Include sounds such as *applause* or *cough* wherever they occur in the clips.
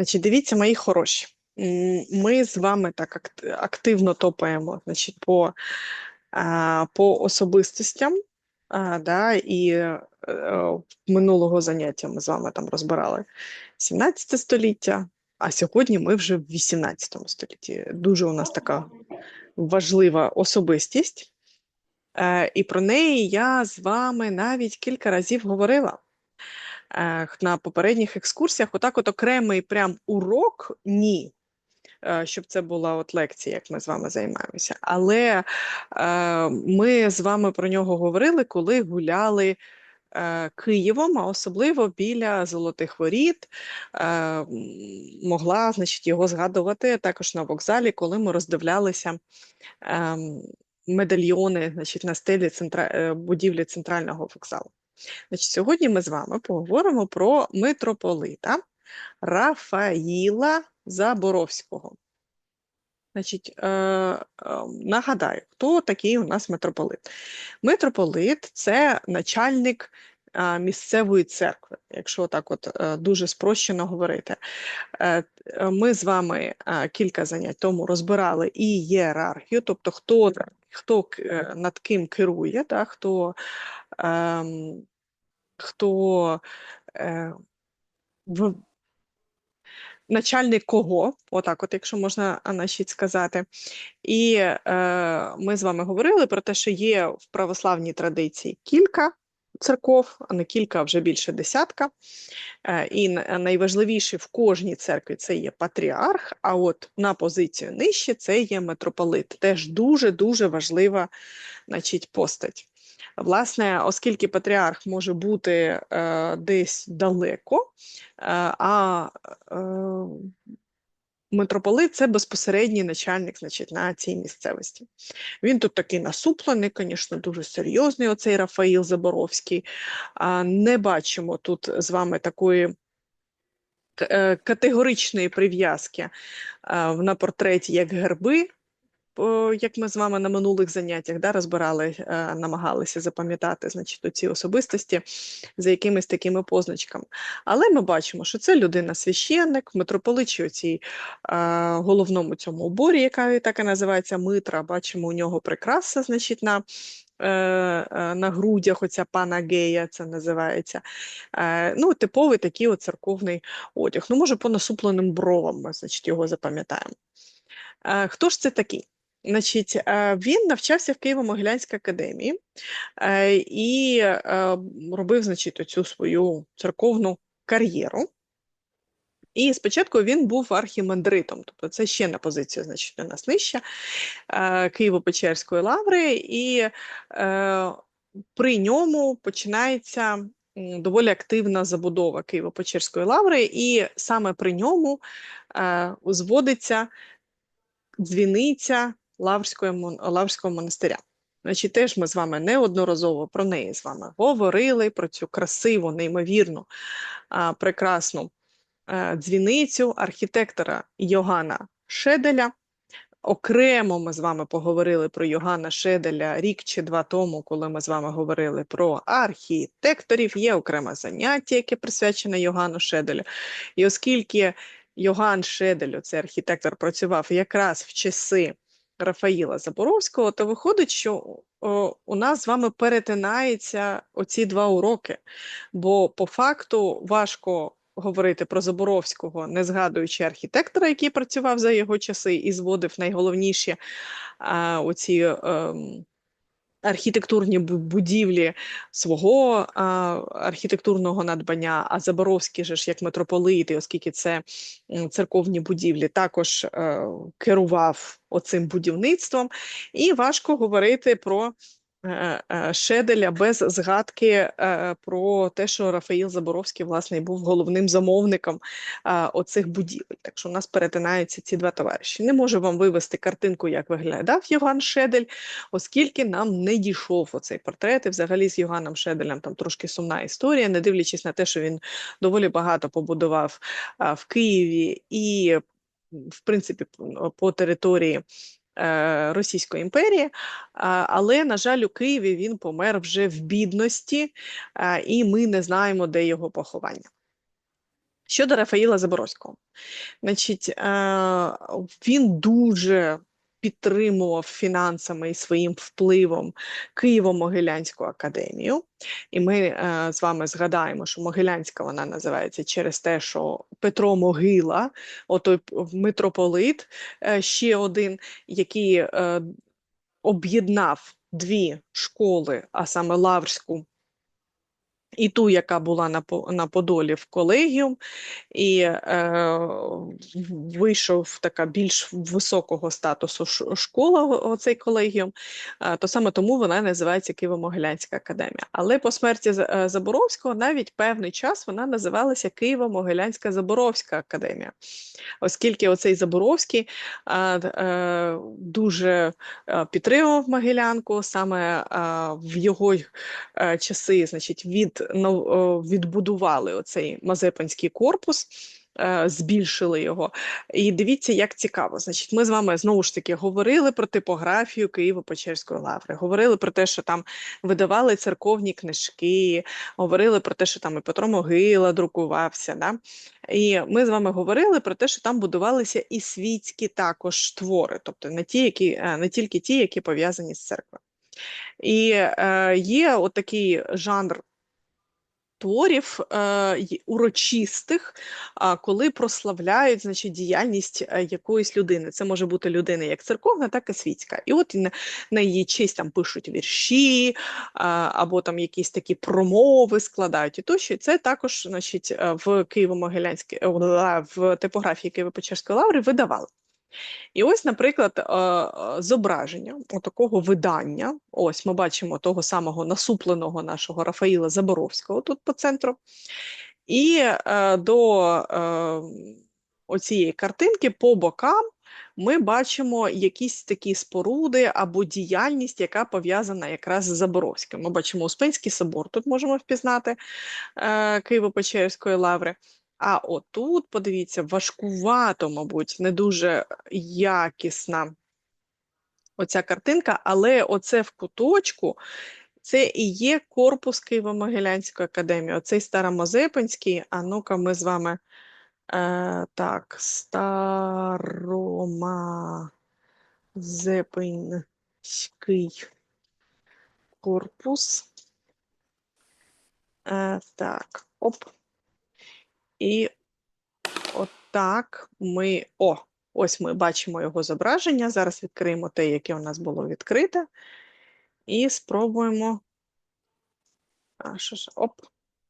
Значить, дивіться, мої хороші. Ми з вами так активно топаємо значить, по, по особистостям. Да, і е, е, минулого заняття ми з вами там розбирали 17 століття, а сьогодні ми вже в 18 столітті. Дуже у нас така важлива особистість. Е, і про неї я з вами навіть кілька разів говорила на попередніх екскурсіях. Отак, от окремий прям урок ні. е, Щоб це була от лекція, як ми з вами займаємося. Але е, ми з вами про нього говорили, коли гуляли е, Києвом, а особливо біля Золотих Воріт. Могла, значить, його згадувати також на вокзалі, коли ми роздивлялися ем, медальйони значить, на стелі центра... будівлі центрального вокзалу. Значить, сьогодні ми з вами поговоримо про митрополита Рафаїла Заборовського. Значить, е, е, нагадаю, хто такий у нас митрополит? Митрополит це начальник е, місцевої церкви, якщо так от е, дуже спрощено говорити. Е, е, Ми з вами е, кілька занять тому розбирали і ієрархію, тобто хто, хто е, над ким керує, да, хто, ем, хто е, в, начальник кого, отак, от, якщо можна значить, сказати. І е, ми з вами говорили про те, що є в православній традиції кілька церков, а не кілька, а вже більше десятка. Е, і на- найважливіший в кожній церкві це є патріарх, а от на позицію нижче це є митрополит. Теж дуже-дуже важлива значить, постать. Власне, оскільки патріарх може бути е, десь далеко, е, а е, митрополит це безпосередній начальник значить, на цій місцевості. Він тут такий насуплений, звісно, дуже серйозний, оцей Рафаїл Заборовський. А, Не бачимо тут з вами такої е, категоричної прив'язки е, на портреті як герби. О, Як ми з вами на минулих заняттях да, розбирали, е, намагалися запам'ятати значить, ці особистості за якимись такими позначками. Але ми бачимо, що це людина священник, митрополит чи оцій е, головному цьому уборі, яка так і називається Митра. Бачимо у нього прикраса, значить, на, е, е, на грудях, оця пана Гея, це називається. Е, ну, типовий такий от церковний одяг. Ну, може, по насупленим бровам ми, значить, його запам'ятаємо. Е, Хто ж це такий? Значить, е, він навчався в Києво-Могилянській академії е, і е, робив, значить, оцю свою церковну кар'єру. І спочатку він був архімандритом, тобто це ще на позицію, значить, у нас нижче Києво-Печерської лаври, і при ньому починається доволі активна забудова Києво-Печерської лаври, і саме при ньому е, зводиться дзвіниця Лаврського монастиря. Значить, теж ми з вами неодноразово про неї з вами говорили, про цю красиву, неймовірну, прекрасну е, дзвіницю архітектора Йогана Шеделя. Окремо ми з вами поговорили про Йогана Шеделя рік чи два тому, коли ми з вами говорили про архітекторів. Є окреме заняття, яке присвячене Йогану Шеделю. І оскільки Йоган Шедель, це архітектор, працював якраз в часи Рафаїла Заборовського, то виходить, що о, у нас з вами перетинаються оці два уроки. Бо по факту важко говорити про Заборовського, не згадуючи архітектора, який працював за його часи і зводив найголовніші а, оці. ем, Архітектурні будівлі свого а, архітектурного надбання, а Заборовський же ж як митрополит, і оскільки це церковні будівлі, також а, керував оцим будівництвом, і важко говорити про е, е, Шеделя без згадки е, про те, що Рафаїл Заборовський власне був головним замовником е, оцих будівель. Так що у нас перетинаються ці два товариші. Не можу вам вивести картинку, як виглядав Євган Шедель, оскільки нам не дійшов оцей портрет. І взагалі з Євганом Шеделем там трошки сумна історія, не дивлячись на те, що він доволі багато побудував в Києві і, в принципі, по території е, Російської імперії. Але, на жаль, у Києві він помер вже в бідності, і ми не знаємо, де його поховання. Щодо Рафаїла Заборозького, значить, е, він дуже підтримував фінансами і своїм впливом Києво-Могилянську академію. І ми е, з вами згадаємо, що Могилянська вона називається через те, що Петро Могила, отой митрополит, е, ще один, який е, об'єднав дві школи, а саме Лаврську і ту, яка була на, на Подолі в колегіум, і е, вийшов така більш високого статусу школа, оцей колегіум, е, то саме тому вона називається Києво-Могилянська академія. Але по смерті е, Заборовського навіть певний час вона називалася Києво-Могилянська Заборовська академія, оскільки оцей Заборовський е, е, дуже е, підтримував Могилянку, саме е, в його е, часи, значить, від, відбудували оцей Мазепинський корпус, е, збільшили його. І дивіться, як цікаво. Значить, ми з вами знову ж таки говорили про типографію Києво-Печерської лаври, говорили про те, що там видавали церковні книжки, говорили про те, що там і Петро Могила друкувався. Да? І ми з вами говорили про те, що там будувалися і світські також твори, тобто не ті, які е, не тільки ті, які пов'язані з церквою. І е, є отакий жанр творів е, урочистих, коли прославляють значить, діяльність е, якоїсь людини. Це може бути людина як церковна, так і світська. І от на, її честь там пишуть вірші, або там якісь такі промови складають і тощо. Це також значить, е, в Києво-Могилянській в типографії Києво-Печерської лаври видавали. І ось, наприклад, е, е, зображення такого видання. Ось ми бачимо того самого насупленого нашого Рафаїла Заборовського тут по центру. І е, до оцієї картинки по бокам ми бачимо якісь такі споруди або діяльність, яка пов'язана якраз з Заборовським. Ми бачимо Успенський собор, тут можемо впізнати Києво-Печерської лаври. А отут, подивіться, важкувато, мабуть, не дуже якісна оця картинка, але оце в куточку, це і є корпус Києво-Могилянської академії. Оцей старомазепинський, а ну-ка ми з вами е, так, старомазепинський корпус. Е, так, оп. І отак ми. О, ось ми бачимо його зображення. Зараз відкриємо те, яке у нас було відкрите. І спробуємо. А, що ж, оп.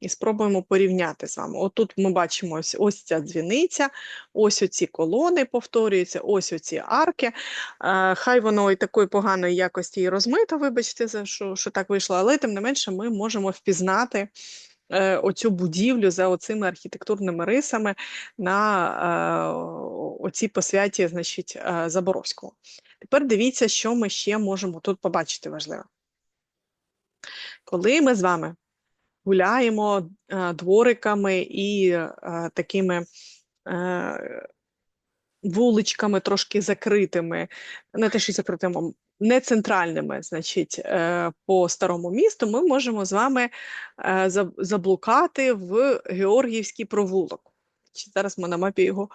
І спробуємо порівняти з вами. Отут ми бачимо ось, ось ця дзвіниця, ось оці колони повторюються, ось оці арки. Е, хай воно і такої поганої якості і розмито, вибачте, за що, що так вийшло, але тим не менше ми можемо впізнати оцю будівлю за оцими архітектурними рисами на е, оцій посвяті, значить, е, Заборовського. Тепер дивіться, що ми ще можемо тут побачити важливо. Коли ми з вами гуляємо е, двориками і е, такими е, вуличками трошки закритими, не те, що закритими, не центральними, значить, е, по старому місту, ми можемо з вами е, заблукати в Георгіївський провулок. Зараз ми на мапі його.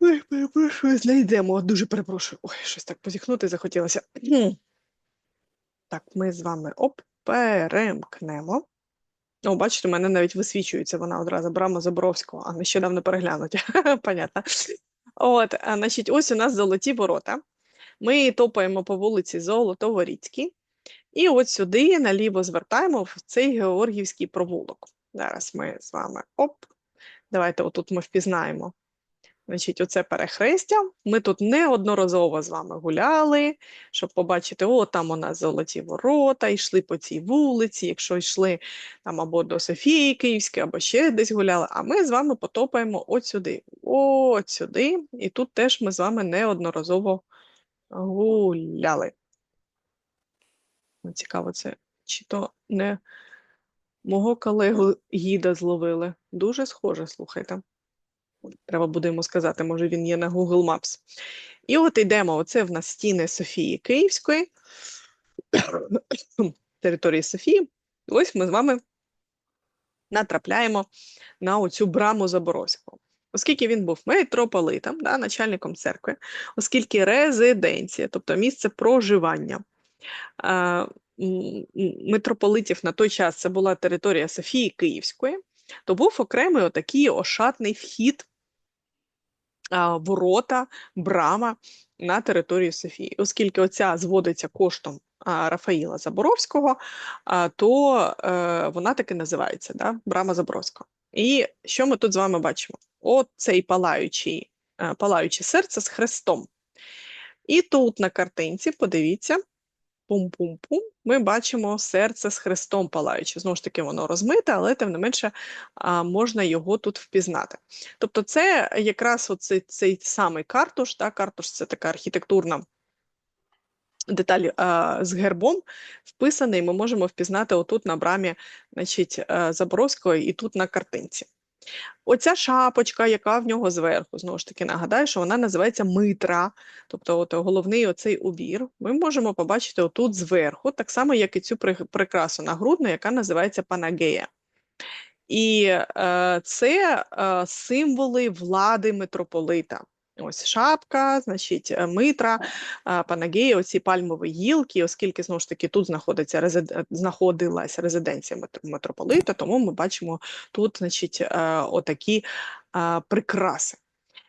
Ой, перепрошую, знайдемо. Дуже перепрошую. Ой, щось так позіхнути захотілося. Так, ми з вами оп, перемкнемо. О, бачите, у мене навіть висвічується вона одразу брама Заборовського, а нещодавно переглянуті. *laughs* Понятно. От, значить, ось у нас золоті ворота. Ми топаємо по вулиці Золотоворіцькій. І от сюди наліво звертаємо в цей Георгіївський провулок. Зараз ми з вами оп. Давайте отут ми впізнаємо. Значить, оце перехрестя. Ми тут неодноразово з вами гуляли, щоб побачити, о, там у нас золоті ворота, йшли по цій вулиці, якщо йшли там або до Софії Київської, або ще десь гуляли. А ми з вами потопаємо от сюди, от сюди. І тут теж ми з вами неодноразово гуляли. Ну, Цікаво, це чи то не мого колегу гіда зловили. Дуже схоже, слухайте. Треба буде йому сказати, може він є на Google Maps. І от йдемо. Оце в нас стіни Софії Київської, *coughs* території Софії. Ось ми з вами натрапляємо на оцю браму Заборовського. Оскільки він був митрополитом, да, начальником церкви, оскільки резиденція, тобто місце проживання митрополитів на той час це була територія Софії Київської, то був окремий отакий ошатний вхід, ворота, брама на територію Софії. Оскільки оця зводиться коштом Рафаїла Заборовського, то е, вона таки називається да, Брама Заборовського. І що ми тут з вами бачимо? От цей палаючий, е, палаюче серце з хрестом. І тут на картинці, подивіться, пум-пум-пум, ми бачимо серце з хрестом палаюче. Знову ж таки, воно розмите, але тим не менше можна його тут впізнати. Тобто, це якраз оцей цей самий картуш. Да? Картуш це така архітектурна деталь а, з гербом вписаний. Ми можемо впізнати отут на брамі значить, е, Заборовського і тут на картинці. Оця шапочка, яка в нього зверху, знову ж таки, нагадаю, що вона називається митра, тобто от головний оцей убір, ми можемо побачити отут зверху, так само, як і цю при- прикрасу нагрудну, яка називається панагея. І е, це е, символи влади митрополита. Ось шапка, значить, е, митра, е, панагея, оці пальмові гілки, оскільки знову ж таки тут знаходиться резид... знаходилась резиденція митр- митрополита, тому ми бачимо тут, значить, е, отакі е, прикраси.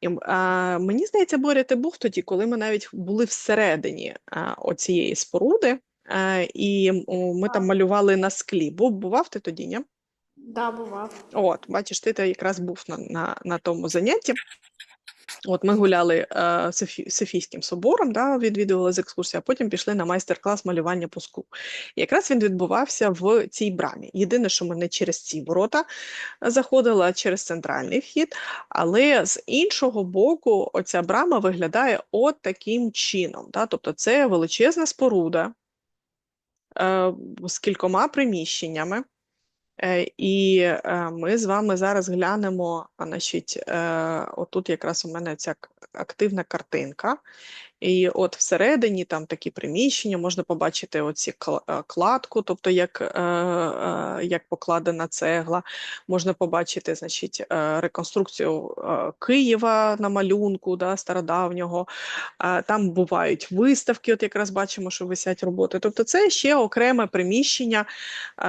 І, е, мені здається, Боря, ти був тоді, коли ми навіть були всередині е, оцієї споруди, е, і о, ми там малювали на склі. Був, бував ти тоді, ні? Да, бував. От, бачиш, ти якраз був на, на, на тому занятті. От ми гуляли е, Софі, Софійським собором, да, відвідували з екскурсії, а потім пішли на майстер-клас малювання по склу. І якраз він відбувався в цій брамі. Єдине, що ми не через ці ворота заходили, а через центральний вхід. Але з іншого боку, оця брама виглядає от таким чином. Да? Тобто це величезна споруда е, з кількома приміщеннями. Е, І е, ми з вами зараз глянемо, значить, е, отут якраз у мене ця активна картинка. І от всередині там такі приміщення, можна побачити оці е, кладку, тобто як, е, е, як покладена цегла, можна побачити, значить, реконструкцію Києва на малюнку, да, стародавнього. Там бувають виставки, от якраз бачимо, що висять роботи. Тобто це ще окреме приміщення,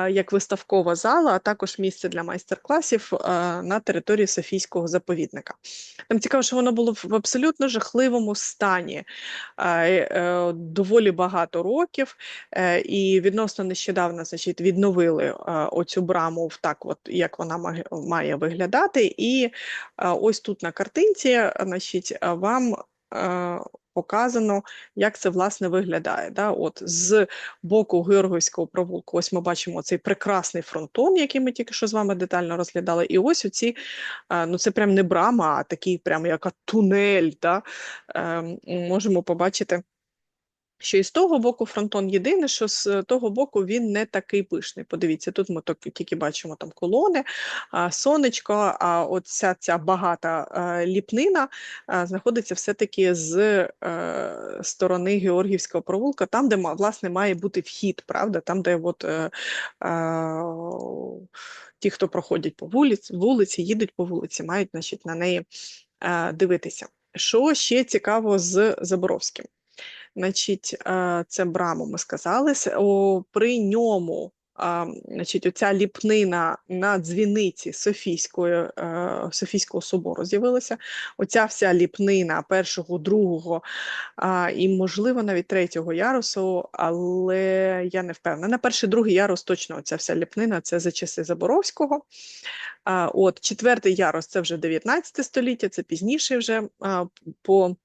як виставкова зала, а також місце для майстер-класів на території Софійського заповідника. Там цікаво, що воно було в абсолютно жахливому стані. Е, е, Доволі багато років, е, і відносно нещодавно значить, відновили оцю браму в так, от, як вона має, виглядати. І ось тут на картинці значить, вам показано, як це власне виглядає. Да? От, з боку Георгіївського провулку, ось ми бачимо цей прекрасний фронтон, який ми тільки що з вами детально розглядали. І ось оці, е, ну це прям не брама, а такий прям як тунель. Да? Ем, можемо побачити. Що і з того боку фронтон єдине, що з того боку він не такий пишний. Подивіться, тут ми тільки бачимо там колони, сонечко, а оця ця багата е, ліпнина е, знаходиться все-таки з е, сторони Георгіївського провулка, там, де власне має бути вхід, правда? Там, де от, е, е, ті, хто проходять по вулиці, вулиці, їдуть по вулиці, мають значить, на неї е, дивитися. Що ще цікаво з Заборовським? Значить, е, це браму ми сказали. При ньому, значить, оця ліпнина на дзвіниці Софійської, е, Софійського собору з'явилася. Оця вся ліпнина першого, другого і, можливо, навіть третього ярусу, але я не впевнена. Перший, другий ярус точно оця вся ліпнина це за часи Заборовського. От четвертий ярус це вже 19 століття, це пізніше вже по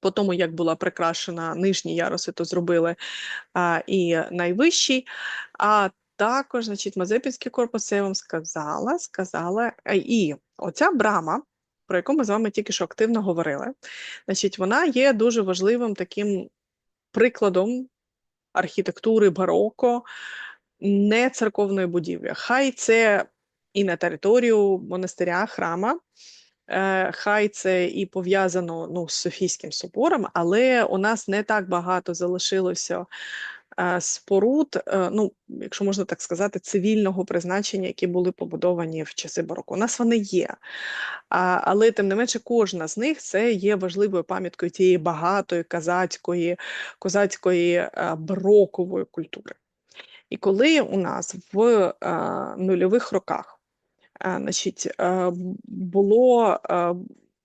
по тому, як була прикрашена нижні яруси, то зробили а, і найвищий. А також, значить, Мазепінський корпус, я вам сказала, сказала. І оця брама, про яку ми з вами тільки що активно говорили, значить, вона є дуже важливим таким прикладом архітектури бароко, не церковної будівлі. Хай це і на територію монастиря, храма, Е, Хай це і пов'язано ну, з Софійським собором, але у нас не так багато залишилося е, споруд, е, ну, якщо можна так сказати, цивільного призначення, які були побудовані в часи бароко. У нас вони є. Але тим не менше, кожна з них це є важливою пам'яткою тієї багатої козацької е, барокової культури. І коли у нас в е, нульових роках е, значить, е, було е,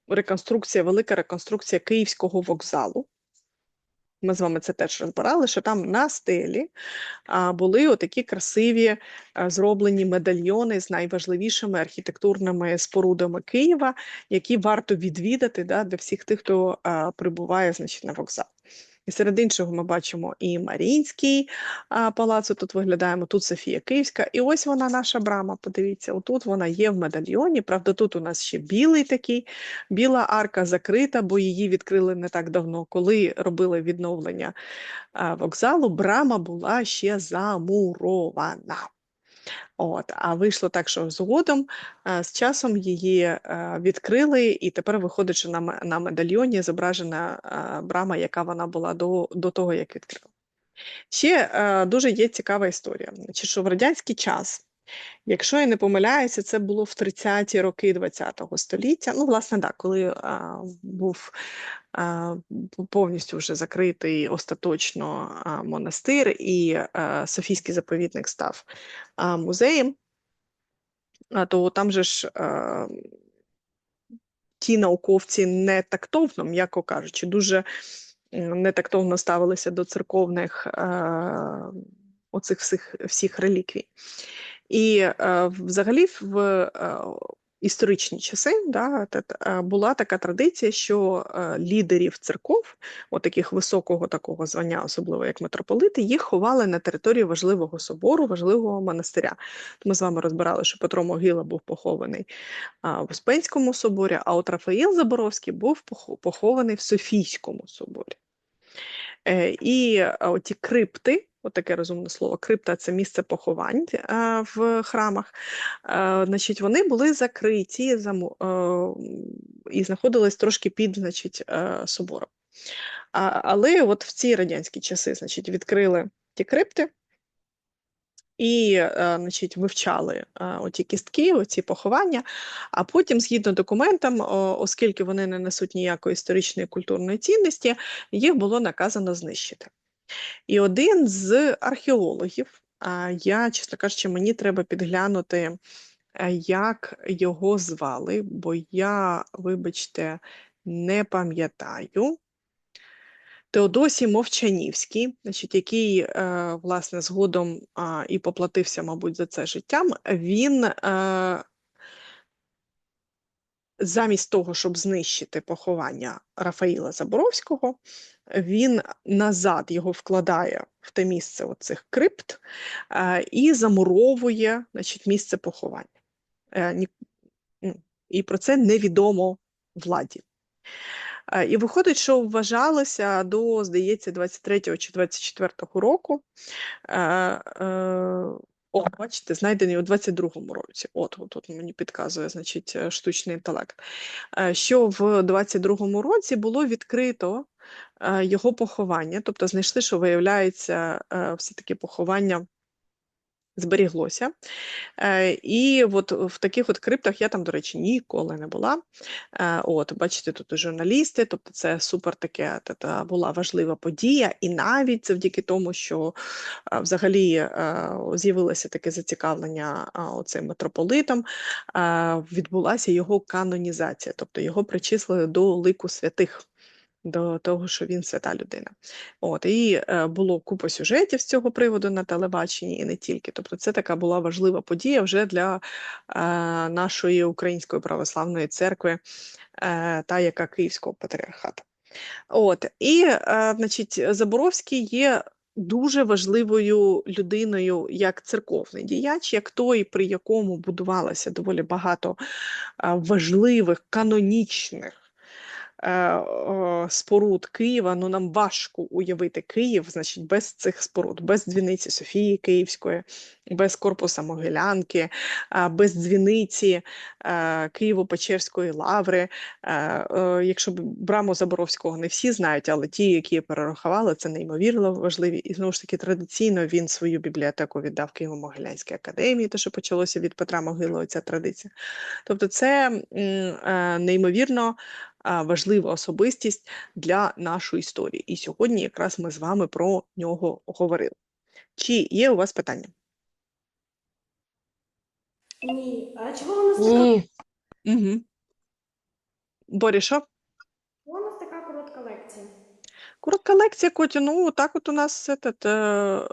реконструкція, велика реконструкція Київського вокзалу, ми з вами це теж розбирали, що там на стелі були отакі красиві зроблені медальйони з найважливішими архітектурними спорудами Києва, які варто відвідати да, для всіх тих, хто прибуває значить, на вокзал. І серед іншого ми бачимо і Марінський палац, тут виглядаємо, тут Софія Київська. І ось вона наша брама. Подивіться, отут вона є в медальйоні. Правда, тут у нас ще білий такий, біла арка закрита, бо її відкрили не так давно. Коли робили відновлення вокзалу, брама була ще замурована. От, а вийшло так, що згодом е, з часом її е, відкрили, і тепер виходить, на, на медальйоні зображена е, брама, яка вона була до, до того, як відкрили. Ще дуже є цікава історія. чи що в радянський час, якщо я не помиляюся, це було в 30-ті роки ХХ століття. Ну, власне, так, коли е, був е, повністю вже закритий остаточно е, монастир, і е, Софійський заповідник став е, музеєм, а, то там же ж е, ті науковці не тактовно, м'яко кажучи, дуже м, нетактовно ставилися до церковних е, оцих всіх, всіх реліквій. І е, взагалі в е, історичні часи да, е, була така традиція, що лідерів церков, от таких високого такого звання, особливо як митрополити, їх ховали на території важливого собору, важливого монастиря. Ми з вами розбирали, що Петро Могила був похований в Успенському соборі, а от Рафаїл Заборовський був похований в Софійському соборі. І оті крипти, отаке розумне слово, крипта це місце поховань е, в храмах. е, Значить, вони були закриті е, і знаходились трошки під значить, собором. Але от в ці радянські часи значить, відкрили ті крипти і значить, вивчали оті кістки, оці поховання. А потім, згідно документам, оскільки вони не несуть ніякої історичної культурної цінності, їх було наказано знищити. І один з археологів, я, чесно кажучи, мені треба підглянути, е, як його звали, бо я, вибачте, не пам'ятаю. Теодосій Мовчанівський, значить, який, е, власне, згодом і поплатився, мабуть, за це життям, він е, замість того, щоб знищити поховання Рафаїла Заборовського, він назад його вкладає в те місце оцих крипт е, і замуровує значить, місце поховання. Е, ну, І про це невідомо владі. Е, І виходить, що вважалося до, здається, 23-го чи 24-го року. О, бачите, знайдений у 22-му році. От, от, от мені підказує, значить, е, штучний інтелект. Е, Що в 22-му році було відкрито е, його поховання, тобто знайшли, що виявляється, все-таки поховання зберіглося. Е, І от в таких от криптах я там, до речі, ніколи не була. Е, От, бачите, тут і журналісти, тобто це супер таке та, була важлива подія, і навіть завдяки тому, що е, взагалі з'явилося таке зацікавлення оцим митрополитом, відбулася його канонізація, тобто його причислили до лику святих. До того, що він свята людина. От, і е, було купа сюжетів з цього приводу на телебаченні, і не тільки. Тобто, це така була важлива подія вже для е, нашої Української православної церкви, е, та яка Київського патріархату. От, і, е, значить, Заборовський є дуже важливою людиною як церковний діяч, як той, при якому будувалося доволі багато е, важливих канонічних споруд Києва, ну нам важко уявити Київ, значить, без цих споруд, без дзвіниці Софії Київської, без корпуса Могилянки, без дзвіниці е, Києво-Печерської лаври. Е, е, Якщо б браму Заборовського не всі знають, але ті, які перерахували, це неймовірно важливі. І знову ж таки, традиційно він свою бібліотеку віддав Києво-Могилянській академії, те, що почалося від Петра Могили, ця традиція. Тобто, це е, неймовірно е, важлива особистість для нашої історії. І сьогодні якраз ми з вами про нього говорили. Чи є у вас питання? Ні. А чого у нас така, Ні. Угу. Борі, що? чого у нас така коротка лекція? Коротка лекція, Котя. Ну, так от у нас этот, е,